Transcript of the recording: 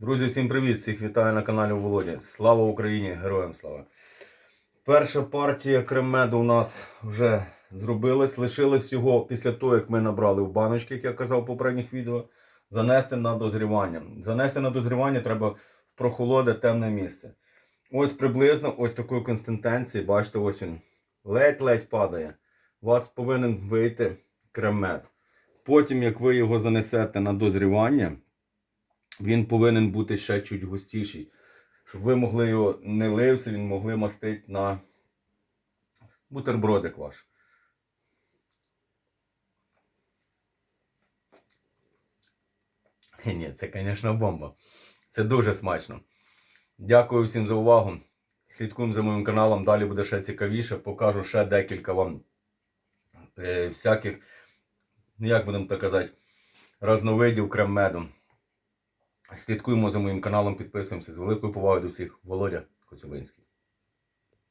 Друзі, всім привіт! Всіх вітаю на каналі Володі. Слава Україні! Героям слава! Перша партія кремеду у нас вже зробилась. Лишилось його після того, як ми набрали в баночки, як я казав в попередніх відео, занести на дозрівання. Занести на дозрівання треба в прохолоде темне місце. Ось приблизно ось такої консистенції, бачите, ось він ледь-ледь падає. У вас повинен вийти кремет. Потім, як ви його занесете на дозрівання, він повинен бути ще чуть густіший. Щоб ви могли його не лився, він могли мастити на бутербродик ваш. Ні, це, звісно, бомба. Це дуже смачно. Дякую всім за увагу. Слідкуємо за моїм каналом. Далі буде ще цікавіше. Покажу ще декілька вам е, всяких, ну, як будемо так казати, разновидів крем-меду. Слідкуємо за моїм каналом, підписуємося з великою повагою до всіх. Володя Коцюбинський.